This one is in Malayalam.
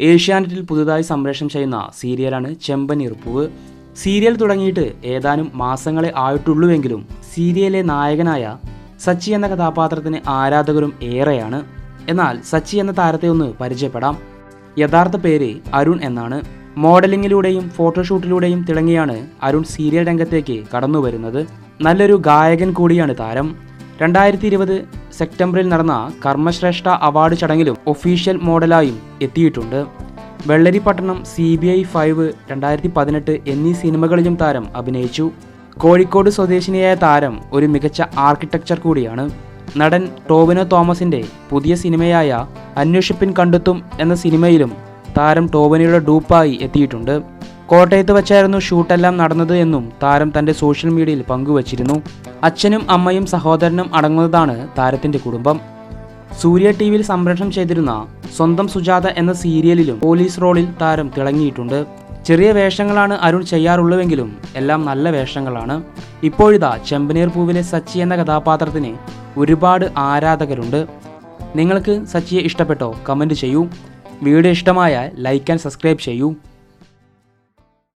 ഏഷ്യാനെറ്റിൽ പുതുതായി സംപ്രേഷണം ചെയ്യുന്ന സീരിയലാണ് ചെമ്പനീർപ്പൂവ് സീരിയൽ തുടങ്ങിയിട്ട് ഏതാനും മാസങ്ങളെ ആയിട്ടുള്ളൂവെങ്കിലും സീരിയലിലെ നായകനായ സച്ചി എന്ന കഥാപാത്രത്തിന് ആരാധകരും ഏറെയാണ്. എന്നാൽ സച്ചി എന്ന താരത്തെ ഒന്ന് പരിചയപ്പെടാം. യഥാർത്ഥ പേര് അരുൺ എന്നാണ്. മോഡലിങ്ങിലൂടെയും ഫോട്ടോഷൂട്ടിലൂടെയും തിളങ്ങിയാണ് അരുൺ സീരിയൽ രംഗത്തേക്ക് കടന്നു വരുന്നത് നല്ലൊരു ഗായകൻ കൂടിയാണ് താരം. രണ്ടായിരത്തി ഇരുപത് സെപ്റ്റംബറിൽ നടന്ന കർമ്മശ്രേഷ്ഠ അവാർഡ് ചടങ്ങിലും ഒഫീഷ്യൽ മോഡലായും എത്തിയിട്ടുണ്ട്. Vellaripattanam C B I five രണ്ടായിരത്തി പതിനെട്ട് എന്നീ സിനിമകളിലും താരം അഭിനയിച്ചു. കോഴിക്കോട് സ്വദേശിനിയായ താരം ഒരു മികച്ച ആർക്കിടെക്ചർ കൂടിയാണ്. നടൻ ടോവിനോ തോമസിന്റെ പുതിയ സിനിമയായ അന്വേഷിപ്പിൻ കണ്ടെത്തും എന്ന സിനിമയിലും താരം ടോവിനോയുടെ ഡൂപ്പായി എത്തിയിട്ടുണ്ട്. കോട്ടയത്ത് വച്ചായിരുന്നു ഷൂട്ടെല്ലാം നടന്നത് എന്നും താരം തന്റെ സോഷ്യൽ മീഡിയയിൽ പങ്കുവച്ചിരുന്നു. അച്ഛനും അമ്മയും സഹോദരനും അടങ്ങുന്നതാണ് താരത്തിന്റെ കുടുംബം. സൂര്യ ടി വിയിൽ സംരക്ഷണം ചെയ്തിരുന്ന സ്വന്തം സുജാത എന്ന സീരിയലിലും പോലീസ് റോളിൽ താരം തിളങ്ങിയിട്ടുണ്ട്. ചെറിയ വേഷങ്ങളാണ് അരുൺ ചെയ്യാറുള്ളുവെങ്കിലും എല്ലാം നല്ല വേഷങ്ങളാണ്. ഇപ്പോഴിതാ ചെമ്പനീർ പൂവിലെ സച്ചി എന്ന കഥാപാത്രത്തിന് ഒരുപാട് ആരാധകരുണ്ട്. നിങ്ങൾക്ക് സച്ചിയെ ഇഷ്ടപ്പെട്ടോ കമന്റ് ചെയ്യൂ. വീഡിയോ ഇഷ്ടമായാൽ ലൈക്ക് ആൻഡ് സബ്സ്ക്രൈബ് ചെയ്യൂ.